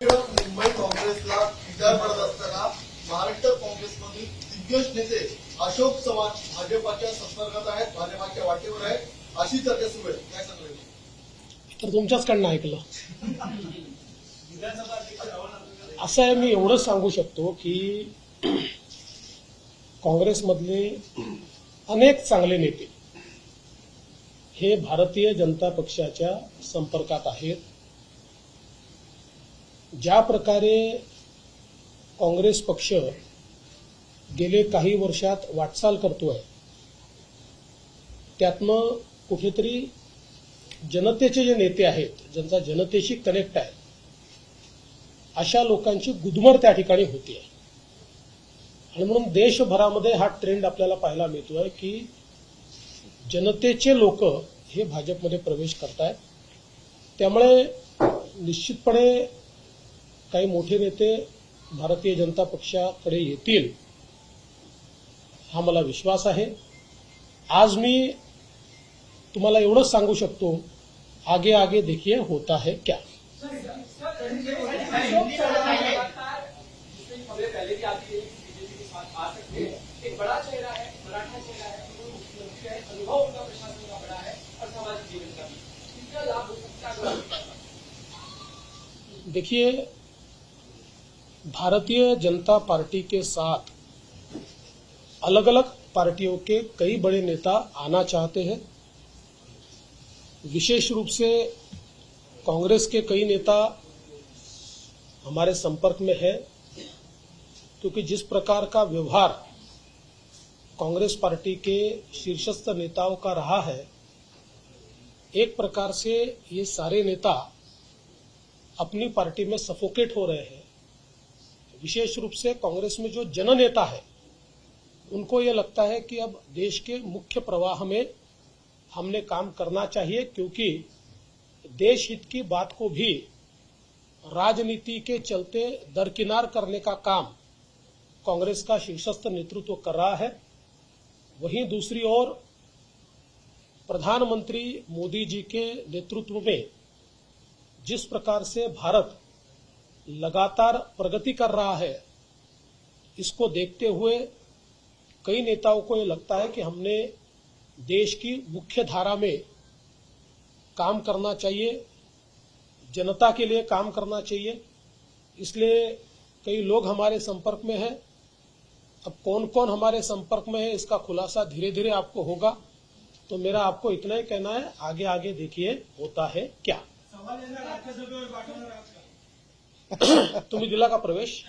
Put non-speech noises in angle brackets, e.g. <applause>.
मुंबई काँग्रेसला विचार पडत असताना महाराष्ट्र काँग्रेसमधील दिग्गज नेते अशोक चव्हाण भाजपाच्या संपर्कात आहेत भाजपाच्या वाटेवर आहेत. अशी चर्चा सुरू आहे. काय सांगू तर तुमच्याचकडनं ऐकलं. असं आहे मी एवढंच सांगू शकतो की काँग्रेसमधले अनेक चांगले नेते हे भारतीय जनता पक्षाच्या संपर्कात आहेत. ज्या प्रकारे काँग्रेस पक्ष गेले काही वर्षात वाटचाल करतोय त्यातनं कुठेतरी जनतेचे जे नेते आहेत ज्यांचा जनतेशी कनेक्ट आहे अशा लोकांची गुदमर त्या ठिकाणी होती आहे आणि म्हणून देशभरामध्ये हा ट्रेंड आपल्याला पाहायला मिळतोय की जनतेचे लोक हे भाजपमध्ये प्रवेश करतायत. त्यामुळे निश्चितपणे काही मोठे नेते भारतीय जनता पक्षाकडे येतील, हा मला विश्वास आहे आज मी तुम्हाला एवढंच सांगू शकतो, आगे आगे देखिए होता है क्या? देखिए भारतीय जनता पार्टी के साथ अलग अलग पार्टियों के कई बड़े नेता आना चाहते हैं। विशेष रूप से कांग्रेस के कई नेता हमारे संपर्क में है, क्योंकि जिस प्रकार का व्यवहार कांग्रेस पार्टी के शीर्षस्थ नेताओं का रहा है, एक प्रकार से ये सारे नेता अपनी पार्टी में सफोकेट हो रहे हैं। विशेष रूप से कांग्रेस में जो जननेता है, उनको ये लगता है कि अब देश के मुख्य प्रवाह में हमने काम करना चाहिए, क्योंकि देश हित की बात को भी राजनीति के चलते दरकिनार करने का काम कांग्रेस का शीर्षस्थ नेतृत्व कर रहा है। वहीं दूसरी ओर प्रधानमंत्री मोदी जी के नेतृत्व में जिस प्रकार से भारत लगातार प्रगति कर रहा है, इसको देखते हुए कई नेताओं को ये लगता है कि हमने देश की मुख्य धारा में काम करना चाहिए, जनता के लिए काम करना चाहिए। इसलिए कई लोग हमारे संपर्क में हैं। अब कौन कौन हमारे संपर्क में है, इसका खुलासा धीरे धीरे आपको होगा। तो मेरा आपको इतना ही कहना है आगे आगे देखिए होता है क्या। <coughs> तुम्ही दिला का प्रवेश?